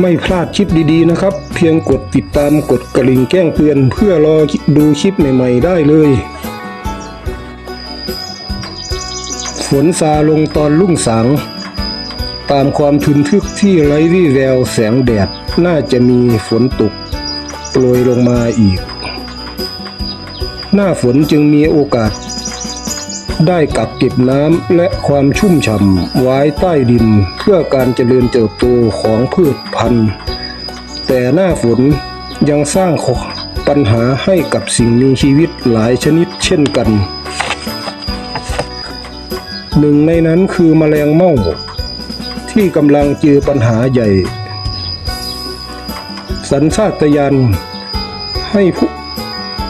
ไม่พลาดคลิปดีๆนะครับ เพียงกดติดตามกดกระลิ่งแจ้งเตือน เพื่อรอดูคลิปใหม่ๆได้เลย ฝนซาลงตอนรุ่งสางตามความทึนทึกที่ไร้วี่แววแสงแดด น่าจะมีฝนตกโปรยลงมาอีก หน้าฝนจึงมีโอกาส ได้กักเก็บน้ำและความชุ่มฉ่ำไว้ใต้ดิน เพื่อการเจริญเติบโตของพืชพันธุ์ แต่หน้าฝนยังสร้างปัญหาให้กับสิ่งมีชีวิตหลายชนิดเช่นกันหนึ่งในนั้นคือแมลงเม่าที่กำลังเจอปัญหาใหญ่ สัญชาตญาณให้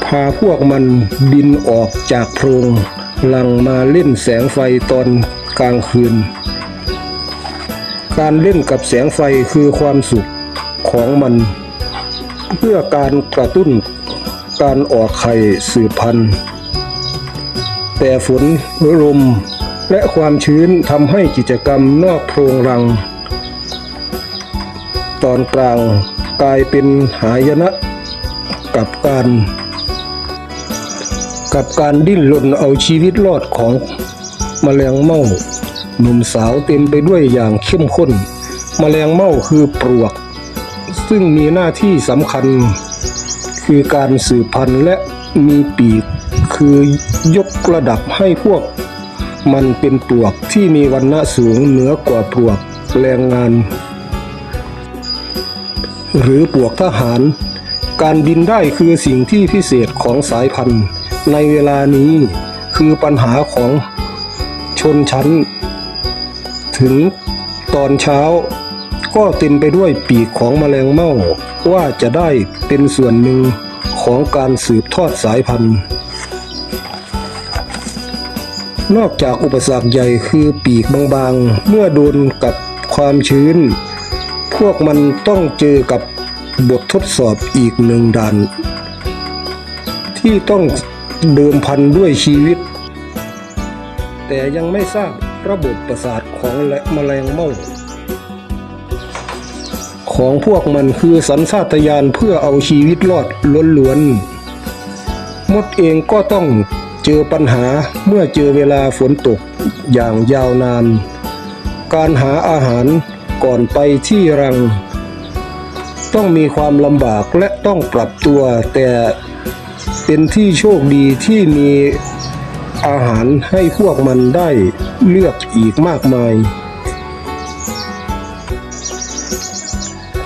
พาพวกมันบินออกจากโพรง หลังมาเล่นแสงไฟตอนกลางคืน การเล่นกับแสงไฟคือความสุขของมัน เพื่อการกระตุ้นการออกไข่สืบพันธุ์ แต่ฝนลมและความชื้นทำให้กิจกรรมนอกโพรงรัง ตอนกลางกลายเป็นหายนะกับการ กับการดิ้นรนเอาชีวิตรอดของแมลงเม่าหนุ่มสาวเต็มไปด้วยอย่างเข้มข้นแมลงเม่าคือปลวก ซึ่งมีหน้าที่สำคัญ คือการสืบพันธุ์และมีปีก คือยกระดับให้พวก มันเป็นปลวกที่มีวันณะสูงเหนือกว่าปลวกแรงงาน หรือปลวกทหาร การบินได้คือสิ่งที่พิเศษของสายพันธุ์ ในเวลานี้คือปัญหาของชนชั้น ถึงตอนเช้าก็เต็มไปด้วยปีกของแมลงเม่าว่าจะได้เป็นส่วนหนึ่งของการสืบทอดสายพันธุ์ นอกจากอุปสรรคใหญ่คือปีกบางๆ เมื่อโดนกับความชื้น พวกมันต้องเจอกับบททดสอบอีกหนึ่งด่าน ที่ต้อง เดิมพันด้วยชีวิต แต่ยังไม่ทราบระบบประสาทของและแมลงเม่าของพวกมันคือสัญชาตญาณเพื่อเอาชีวิตรอดล้วนๆมดเองก็ต้องเจอปัญหาเมื่อเจอเวลาฝนตกอย่างยาวนาน การหาอาหารก่อนไปที่รัง ต้องมีความลำบากและต้องปรับตัวแต่ เป็นที่โชคดีที่มีอาหารให้พวกมันได้เลือกอีกมากมาย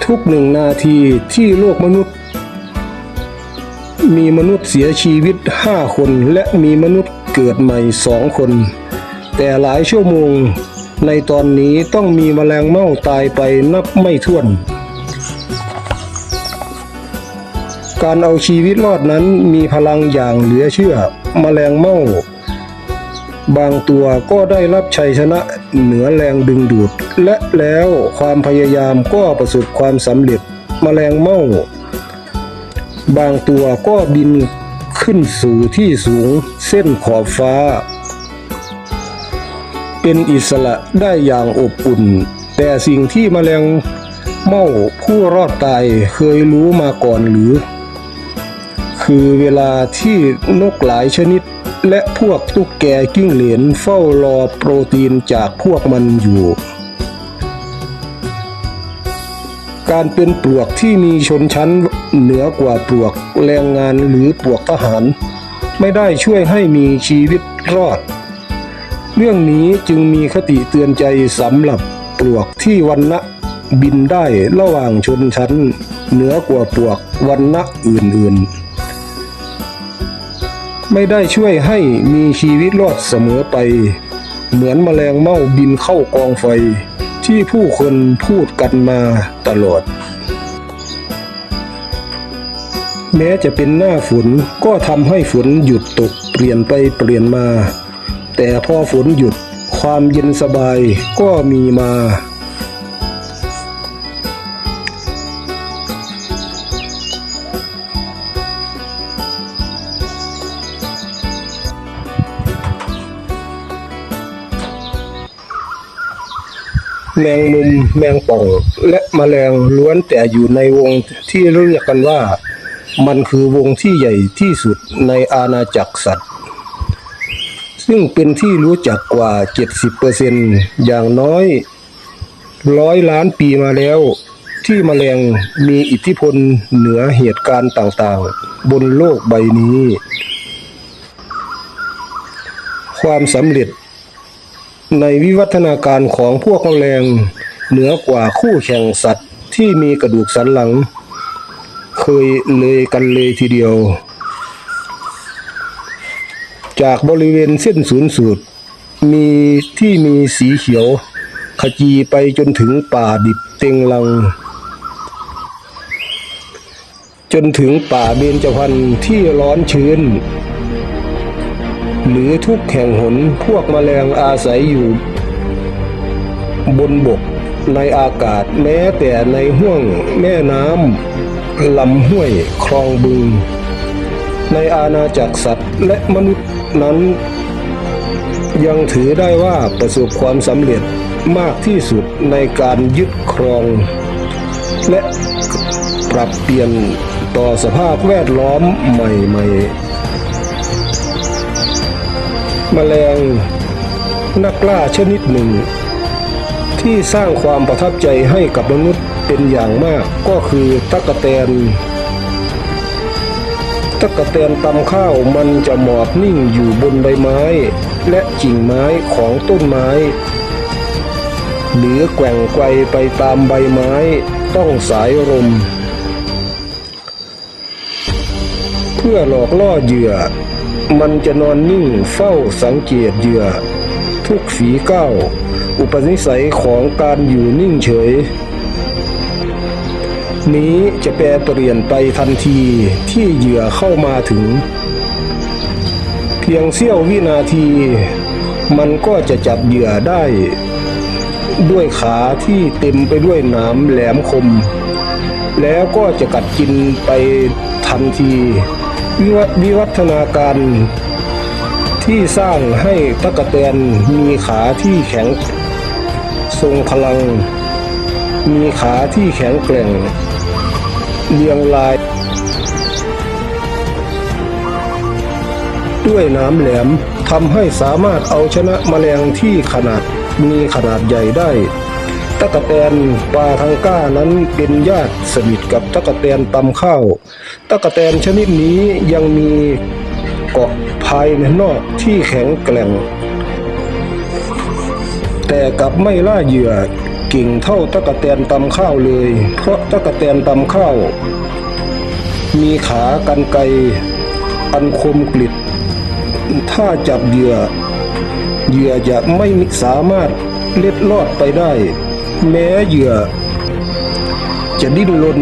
ทุกหนึ่งนาทีที่โลกมนุษย์ มีมนุษย์เสียชีวิต 5 คนและมีมนุษย์เกิดใหม่สองคน แต่หลายชั่วโมงในตอนนี้ต้องมีแมลงเม่าตายไปนับไม่ถ้วน การเอาชีวิตรอดนั้นมีพลังอย่างเหลือเชื่อแมลงเม่าบางตัวก็ได้รับชัยชนะเหนือแรงดึงดูด และแล้วความพยายามก็ประสบความสำเร็จแมลงเม่าบางตัวก็บินขึ้นสู่ที่สูงเส้นขอบฟ้า เป็นอิสระได้อย่างอบอุ่น แต่สิ่งที่แมลงเม่าผู้รอดตายเคยรู้มาก่อนหรือ คือเวลาที่นกหลายชนิด และพวกตุ๊กแกกิ้งเหลนเฝ้ารอโปรตีนจากพวกมันอยู่ การเป็นปลวกที่มีชนชั้นเหนือกว่าปลวกแรงงานหรือปลวกทหาร ไม่ได้ช่วยให้มีชีวิตรอด เรื่องนี้จึงมีคติเตือนใจสำหรับปลวกที่วันณะบินได้ระหว่างชนชั้นเหนือกว่าปลวกวันณะอื่นๆ ไม่ได้ช่วยให้มีชีวิตรอดเสมอไป เหมือนแมลงเม่าบินเข้ากองไฟ ที่ผู้คนพูดกันมาตลอด แม้จะเป็นหน้าฝนก็ทำให้ฝนหยุดตกเปลี่ยนไปเปลี่ยนมา แต่พอฝนหยุดความเย็นสบายก็มีมา แมงมุมแมงป่อง และแมลงล้วนแต่อยู่ในวงที่เรียกกันว่า มันคือวงที่ใหญ่ที่สุดในอาณาจักรสัตว์ ซึ่งเป็นที่รู้จักกว่า 70%อย่างน้อยร้อยล้านปีมาแล้ว ที่แมลงมีอิทธิพลเหนือเหตุการณ์ต่างๆ บนโลกใบนี้ ความสำเร็จ ในวิวัฒนาการของพวกแมลงเหนือกว่าคู่แข่งสัตว์ที่มีกระดูกสันหลัง เคยเลยกันเลยทีเดียว จากบริเวณเส้นศูนย์สูตร มีที่มีสีเขียว ขจีไปจนถึงป่าดิบเต็งลัง จนถึงป่าเบญจพรรณที่ร้อนชื้น หรือทุกแห่งหนพวกแมลงอาศัยอยู่ บนบกในอากาศแม้แต่ในห้วงแม่น้ำลำห้วยคลองบึง ในอาณาจักรสัตว์และมนุษย์นั้น ยังถือได้ว่าประสบความสำเร็จมากที่สุดในการยึดครอง และปรับเปลี่ยนต่อสภาพแวดล้อมใหม่ ๆ แมลง นักล่าชนิดหนึ่ง ที่สร้างความประทับใจให้กับมนุษย์เป็นอย่างมากก็คือตั๊กแตนตั๊กแตนตำข้าวมันจะหมอบนิ่งอยู่บนใบไม้ และกิ่งไม้ของต้นไม้ หรือแกว่งไกวไปตามใบไม้ต้องสายลมเพื่อหลอกล่อเหยื่อ มันจะนอนนิ่งเฝ้าสังเกตเหยื่อ ทุกฝีก้าวอุปนิสัยของการอยู่นิ่งเฉย นี้จะแปรเปลี่ยนไปทันทีที่เหยื่อเข้ามาถึง เพียงเสี้ยววินาที มันก็จะจับเหยื่อได้ ด้วยขาที่เต็มไปด้วยนามแหลมคม แล้วก็จะกัดกินไปทันที วิวัฒนาการที่สร้างให้ตะกะแตนมีขาที่แข็ง ทรงพลัง มีขาที่แข็งแกร่ง เรียงราย ด้วยน้ำแหลมทำให้สามารถเอาชนะแมลงที่ขนาดมีขนาดใหญ่ได้ ตะกะแตนปลาทังก้านั้นเป็นญาติสนิทกับตะกะแตนตำข้าวตะกะแตนชนิดนี้ยังมีเกาะภายในนอกที่แข็งแกร่ง แต่กลับไม่ล่าเหยื่อเก่งเท่าตะกะแตนตำข้าวเลย เพราะตะกะแตนตำข้าว มีขากันไกรอันคมกริบถ้าจับเหยื่อ เหยื่อจะไม่สามารถเล็ดลอดไปได้ แม้เหยื่อ จะดิ้นรน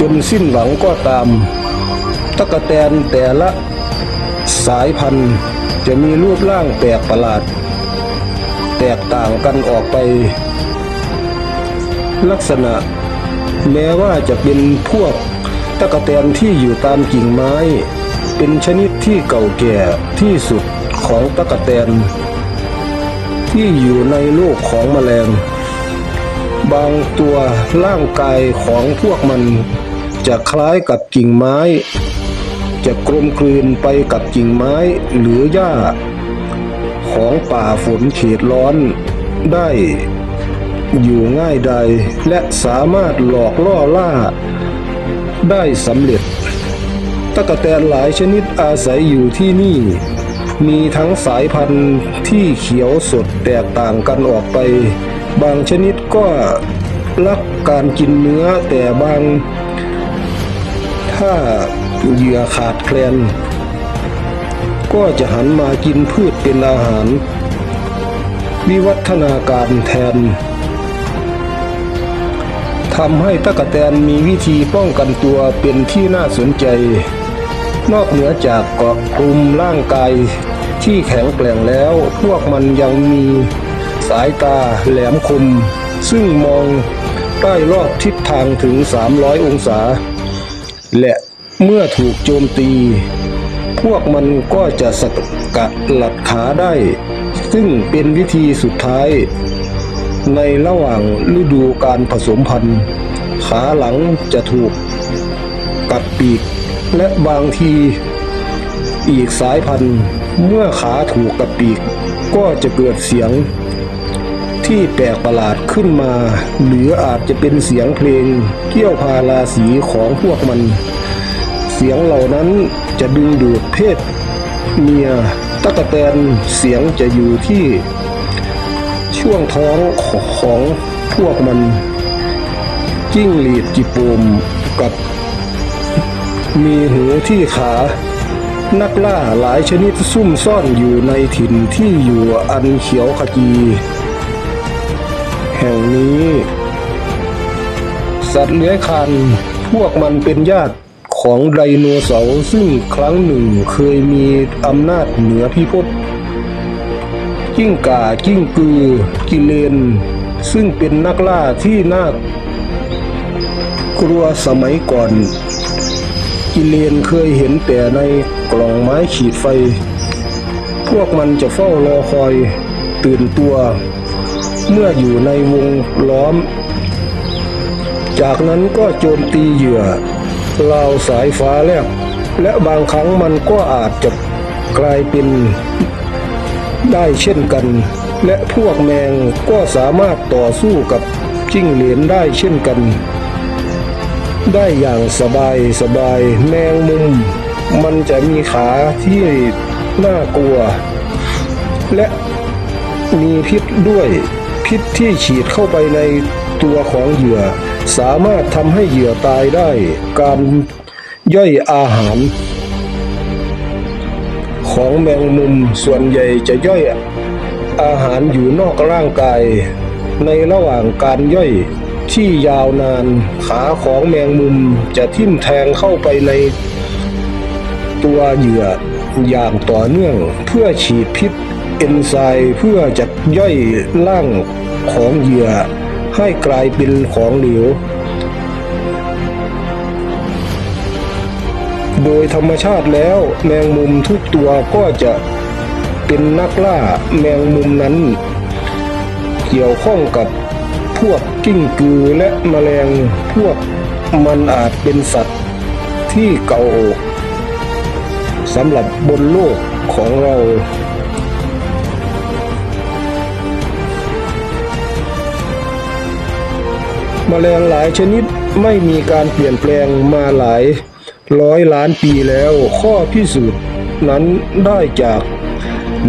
จนสิ้นหวังก็ตาม ตะกะแตนแต่ละ สายพันธุ์จะมีรูปร่างแปลกประหลาด แตกต่างกันออกไป ลักษณะ แม้ว่าจะเป็นพวกตะกะแตนที่อยู่ตามกิ่งไม้ เป็นชนิดที่เก่าแก่ที่สุดของตะกะแตนที่อยู่ในโลกของแมลง บางตัวร่างกายของพวกมัน จะคล้ายกับกิ่งไม้ จะกลมกลืนไปกับกิ่งไม้หรือหญ้า ของป่าฝนเขตร้อนได้อยู่ง่ายใดและสามารถหลอกล่อล่า ได้สำเร็จ ตะกะแตนหลายชนิดอาศัยอยู่ที่นี่ มีทั้งสายพันธุ์ที่เขียวสดแตกต่างกันออกไป บางชนิดก็รักการกินเนื้อแต่บาง ถ้าเหยื่อขาดแคลน ก็จะหันมากินพืชเป็นอาหาร วิวัฒนาการแทนทำให้ตะกะแตนมีวิธีป้องกันตัวเป็นที่น่าสนใจ นอกเหนือจากเกาะกลุ่มร่างกายที่แข็งแกร่งแล้ว พวกมันยังมี สายตาแหลมคม ซึ่งมองได้รอบทิศทางถึง 300 องศา และเมื่อถูกโจมตี พวกมันก็จะสกัดหลัดขาได้ ซึ่งเป็นวิธีสุดท้าย ในในระหว่างฤดูการผสมพันธุ์ ขาหลังจะถูกกัดปีก และบางทีอีกสายพันธุ์เมื่อขาถูกกัดปีกก็จะเกิดเสียง ที่แปลกประหลาดขึ้นมา หรืออาจจะเป็นเสียงเพลงเกี่ยวพาราสีของพวกมัน เสียงเหล่านั้นจะดึงดูดเพศ เมียตะกะแตนเสียงจะอยู่ที่ช่วงท้องของพวกมัน จิ้งหรีดจิโปมกับ มีหูที่ขา นักล่าหลายชนิดซุ่มซ่อนอยู่ในถิ่นที่อยู่อันเขียวขจี แห่งนี้ สัตว์เลื้อยคลานพวกมันเป็นญาติของไดโนเสาร์ซึ่งครั้งหนึ่งเคยมีอำนาจเหนือพิภพกิ้งก่ากิ้งกือ กิเลน ซึ่งเป็นนักล่าที่น่ากลัวสมัยก่อน กิเลนเคยเห็นแต่ในกล่องไม้ขีดไฟ พวกมันจะเฝ้ารอคอยตื่นตัว เมื่ออยู่ในวงล้อม จากนั้นก็โจมตีเหยื่อราวสายฟ้าแลบและบางครั้งมันก็อาจจะกลายเป็นได้เช่นกัน และพวกแมงก็สามารถต่อสู้กับจิ้งเหลนได้เช่นกัน ได้อย่างสบายสบายแมงมุม มันจะมีขาที่น่ากลัว และมีพิษด้วย พิษที่ฉีดเข้าไปในตัวของเหยื่อ สามารถทำให้เหยื่อตายได้ การย่อยอาหาร ของแมงมุมส่วนใหญ่จะย่อยอาหารอยู่นอกร่างกาย ในระหว่างการย่อยที่ยาวนาน ขาของแมงมุมจะทิ่มแทงเข้าไปในตัวเหยื่ออย่างต่อเนื่องเพื่อฉีดพิษ เอนไซม์เพื่อจะย่อยร่างของเหยื่อ ให้กลายเป็นของเหลว โดยธรรมชาติแล้วแมงมุมทุกตัวก็จะเป็นนักล่าแมงมุมนั้น เกี่ยวข้องกับพวกกิ้งกือและแมลงพวกมันอาจเป็นสัตว์ที่เก่าสำหรับบนโลกของเรา แมลงหลายชนิดไม่มีการเปลี่ยนแปลงมาหลาย ร้อยล้านปีแล้ว ข้อพิสูจน์นั้นได้จาก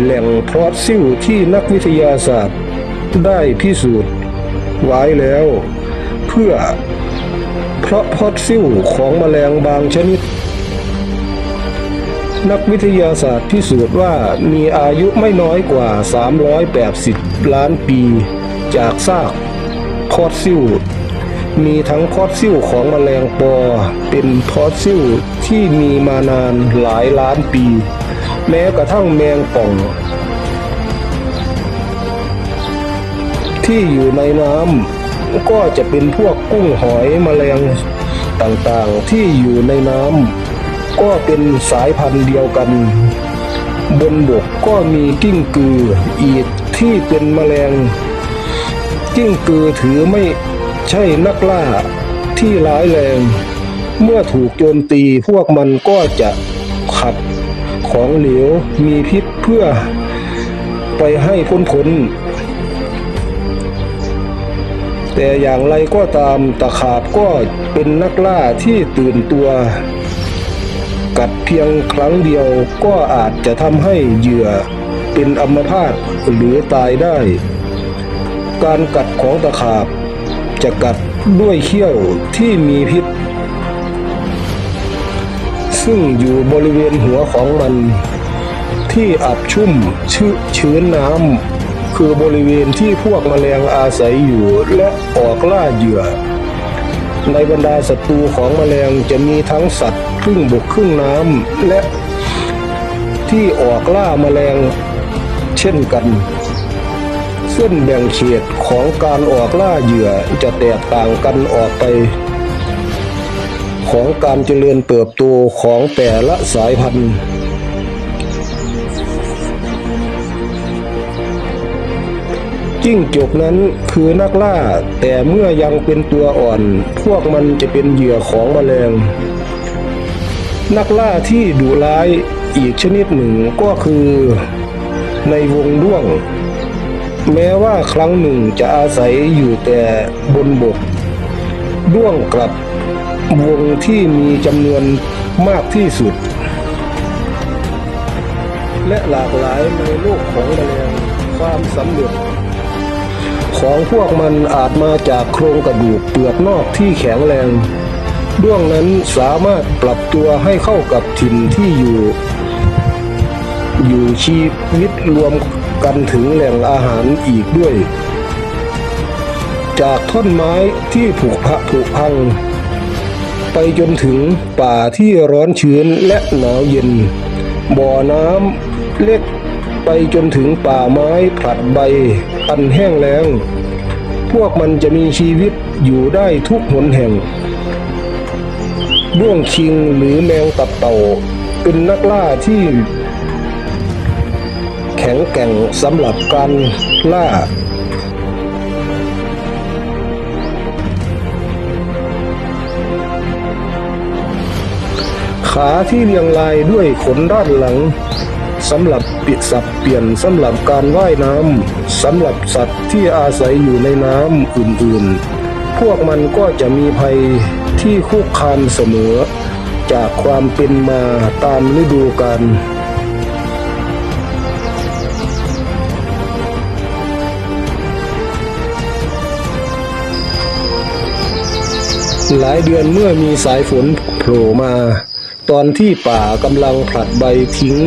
แหล่งพลอสซิลที่นักวิทยาศาสตร์ ได้พิสูจน์ไว้แล้ว เพื่อเพราะพอสซิลของแมลงบางชนิด นักวิทยาศาสตร์พิสูจน์ว่ามีอายุไม่น้อยกว่า 380 ล้านปี จากซากพอสซิล มีทั้งพอสซิลของแมลงปอ เป็นพอสซิลที่มีมานานหลายล้านปี แม้กระทั่งแมงป่อง ที่อยู่ในน้ำก็จะเป็นพวกกุ้งหอยแมลงต่างๆที่อยู่ในน้ำก็เป็นสายพันธุ์เดียวกัน บนบกก็มีกิ้งกืออีกที่เป็นแมลง กิ้งกือถือไม่ ใช่นักล่าที่ร้ายแรง เมื่อถูกโจมตีพวกมันก็จะขับของเหลวมีพิษเพื่อไปให้พ้นพ้นแต่อย่างไรก็ตามตะขาบก็เป็นนักล่าที่ตื่นตัว กัดเพียงครั้งเดียวก็อาจจะทำให้เหยื่อเป็นอัมพาตหรือตายได้ การกัดของตะขาบ จะกัดด้วยเขี้ยวที่มีพิษ ซึ่งอยู่บริเวณหัวของมัน ที่อับชุ่มชื้ชนน้ำคือบริเวณที่พวกแมลงอาศัยอยู่และออกล่าเหยื่อ ในบรรดาศัตรูของแมลงจะมีทั้งสัตว์ครึ่งบกครึ่งน้ำและที่ออกล่าแมลงเช่นกัน เส้นแบ่งเขตของการออกล่าเหยื่อจะแตกต่างกันออกไป ของการเจริญเติบโตของแต่ละสายพันธุ์จิ้งจกนั้นคือนักล่า แต่เมื่อยังเป็นตัวอ่อน พวกมันจะเป็นเหยื่อของแมลง นักล่าที่ดุร้ายอีกชนิดหนึ่งก็คือ ในวงด้วง แม้ว่าครั้งหนึ่งจะอาศัยอยู่แต่บนบกด้วงกลับวงที่มีจำนวนมากที่สุด และหลากหลายในโลกของแมลงความสำเร็จของพวกมันอาจมาจากโครงกระดูกเปลือกนอกที่แข็งแรง ด้วงนั้นสามารถปรับตัวให้เข้ากับถิ่นที่อยู่ อยู่ชีวิตรวมกันถึงแหล่งอาหารอีกด้วย จากท่อนไม้ที่ผุพะผุพัง ไปจนถึงป่าที่ร้อนชื้นและหนาวเย็น บ่อน้ำเล็กไปจนถึงป่าไม้ผลัดใบอันแห้งแล้ง พวกมันจะมีชีวิตอยู่ได้ทุกหนแห่งด้วงคิงหรือแมงตับเต่า เป็นนักล่าที่ แข็งแกร่งสำหรับการล่าขาที่เรียงรายด้วยขนด้านหลังสำหรับปิดสับเปลี่ยนสำหรับการว่ายน้ำสำหรับสัตว์ที่อาศัยอยู่ในน้ำอื่นๆ พวกมันก็จะมีภัยที่คุกคามเสมอ จากความเป็นมาตามฤดูกาล หลายเดือนเมื่อมีสายฝนโผล่มา ตอนที่ป่ากำลังผลัดใบทิ้ง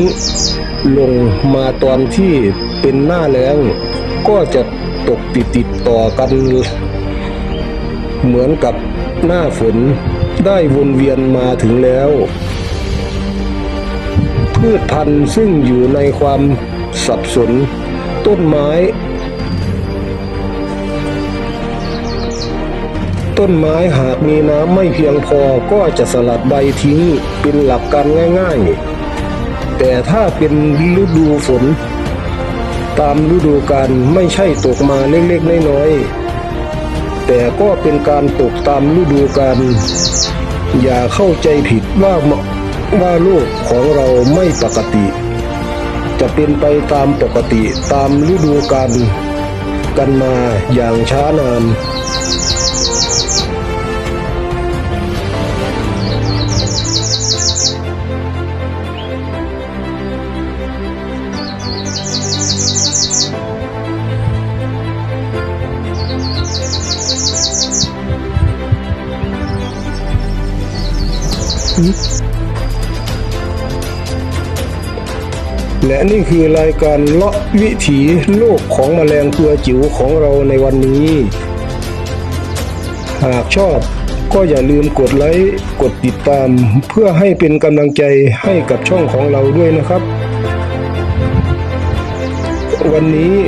ลงมาตอนที่เป็นหน้าแล้ง ก็จะตกติดติดต่อกัน เหมือนกับหน้าฝนได้วนเวียนมาถึงแล้ว พืชพันธุ์ซึ่งอยู่ในความสับสน ต้นไม้ ต้นไม้หากมีน้ำไม่เพียงพอก็จะสลัดใบทิ้งเป็นหลักการง่ายๆ แต่ถ้าเป็นฤดูฝน ตามฤดูกาลไม่ใช่ตกมาเล็กๆน้อยๆแต่ก็เป็นการตกตามฤดูกาลอย่าเข้าใจผิดว่าว่าโลกของเราไม่ปกติ จะเป็นไปตามปกติตามฤดูกาลกันมาอย่างช้านาน และนี่คือรายการเลาะวิถีโลกของแมลงตัวจิ๋วของเราในวันนี้ หากชอบก็อย่าลืมกดไลค์กดติดตาม เพื่อให้เป็นกำลังใจให้กับช่องของเราด้วยนะครับ วันนี้